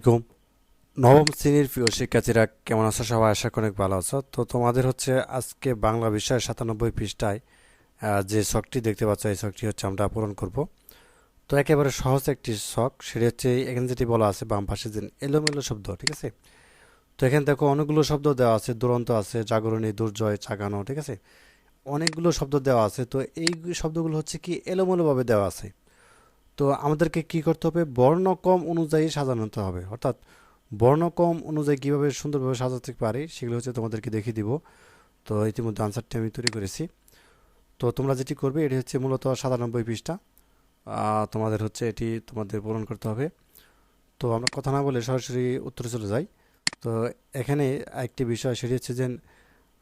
আলাইকুম। নবম শ্রেণির প্রিয় শিক্ষার্থীরা, কেমন আছো সবাই? আশা করি অনেক ভালো আছো। তো তোমাদের হচ্ছে আজকে বাংলা বিষয়ের সাতানব্বই পৃষ্ঠায় যে শখটি দেখতে পাচ্ছ, এই শখটি হচ্ছে আমরা পূরণ করব। তো একেবারে সহজ একটি শখ, সেটি হচ্ছে এখানে যেটি বলা আছে, বাম পাশে যে এলোমেলো শব্দ, ঠিক আছে? তো এখানে দেখো, অনেকগুলো শব্দ দেওয়া আছে, দুরন্ত আছে, জাগরণী, দুর্জয়, চাগানো, ঠিক আছে? অনেকগুলো শব্দ দেওয়া আছে। তো এই শব্দগুলো হচ্ছে কি এলোমেলোভাবে দেওয়া আছে। তো আমাদেরকে কি করতে হবে? বর্ণক্রম অনুযায়ী সাজানোতে হবে। অর্থাৎ বর্ণক্রম অনুযায়ী কীভাবে সুন্দরভাবে সাজাতে পারি সেগুলো হচ্ছে তোমাদেরকে দেখিয়ে দিব। তো ইতিমধ্যে আনসারটি আমি তৈরি করেছি। তো তোমরা যেটি করবে, এটি হচ্ছে মূলত সাতানব্বই পৃষ্ঠা। তোমাদের হচ্ছে এটি তোমাদের পূরণ করতে হবে। তো আমরা কথা না বলে সরাসরি উত্তরে চলে যাই। তো এখানে একটি বিষয়, সেটি হচ্ছে যে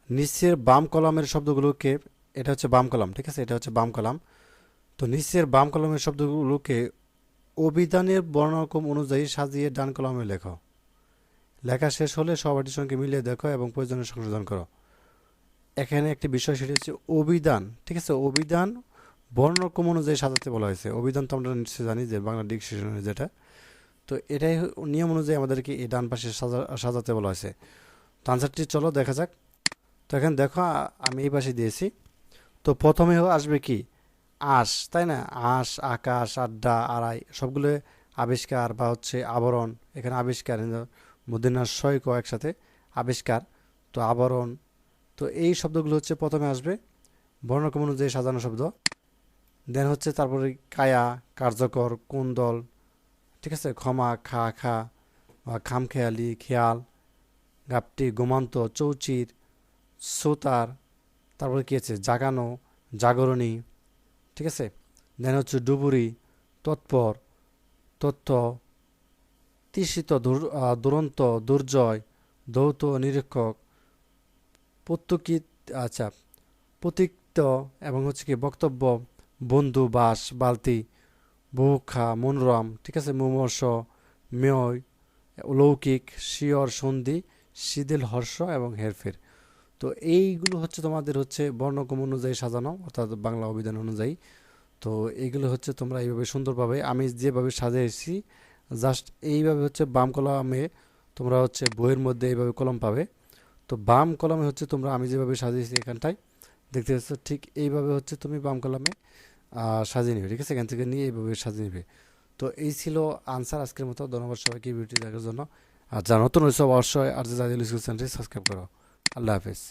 নিচের বাম কলামের শব্দগুলোকে, এটা হচ্ছে বাম কলাম, ঠিক আছে? এটা হচ্ছে বাম কলাম। তো নিচের বাম কলমের শব্দগুলোকে অভিধানের বর্ণক্রম অনুযায়ী সাজিয়ে ডান কলমে লেখো। লেখা শেষ হলে সবাটির সঙ্গে মিলিয়ে দেখো এবং প্রয়োজনে সংশোধন করো। এখানে একটি বিষয় সেটি হচ্ছে অভিধান, ঠিক আছে? অভিধান বর্ণক্রম অনুযায়ী সাজাতে বলা হয়েছে। অভিধান তো আমরা নিশ্চয়ই জানি যে বাংলা ডিকশনারি যেটা। তো এটাই নিয়ম অনুযায়ী আমাদেরকে এই ডান পাশে সাজা, সাজাতে বলা হয়েছে। তো আনসারটি চলো, দেখা যাক। তো এখানে দেখো আমি এই পাশে দিয়েছি। তো প্রথমে আসবে কি? আশ, তাই না? আশ, আকাশ, আড্ডা, আড়াই, সবগুলো আবিষ্কার বা হচ্ছে আবরণ, এখানে আবিষ্কার মদিনার শয় ক একসাথে আবিষ্কার, তো আবরণ, তো এই শব্দগুলো হচ্ছে প্রথমে আসবে, বর্ণক্রম অনুযায়ী সাজানো শব্দ, দেন হচ্ছে তারপরে কায়া, কার্যকর, কুন্দল, ঠিক আছে? ক্ষমা, খা খা, বা খামখেয়ালি, খেয়াল, গাপটি, গোমান্ত, চৌচির সুতার তারপরে কী আছে? জাগানো, জাগরণী ঠিক আছে? দেন হচ্ছে ডুবুরি, তৎপর তথ্য তৃষিত দুরন্ত, দুর্জয় দৌত নিরীক্ষক, প্রত্যকিত আচ্ছা প্রতিক্ত এবং হচ্ছে কি বক্তব্য, বন্ধু, বাস, বালতি বুভুক্ষা মনোরম, ঠিক আছে? মুমর্ষ, মেয়, লৌকিক, শিয়র, সন্ধি, শিথিল, হর্ষ এবং হেরফের। তো এইগুলো হচ্ছে তোমাদের হচ্ছে বর্ণক্রম অনুযায়ী সাজানো, অর্থাৎ বাংলা অভিধান অনুযায়ী। তো এইগুলো হচ্ছে তোমরা এইভাবে সুন্দরভাবে আমি যেভাবে সাজিয়েছি জাস্ট এইভাবে হচ্ছে বাম কলমে তোমরা হচ্ছে বইয়ের মধ্যে এইভাবে কলম পাবে। তো বাম কলমে হচ্ছে তোমরা আমি যেভাবে সাজিয়েছি এখানটায়, দেখতে পাচ্ছ ঠিক এইভাবে হচ্ছে তুমি বাম কলমে সাজিয়ে নেবে, ঠিক আছে? এখান থেকে নিয়ে এইভাবে সাজিয়ে নেবে। তো এই ছিল আনসার আজকের মতো। ধন্যবাদ সবাইকে ভিডিওটি দেখার জন্য। আর যা নতুন হয়েছে, অবশ্যই আর যে জাতীয় চ্যানেলটি সাবস্ক্রাইব করো। আল্লাহ হাফিজ।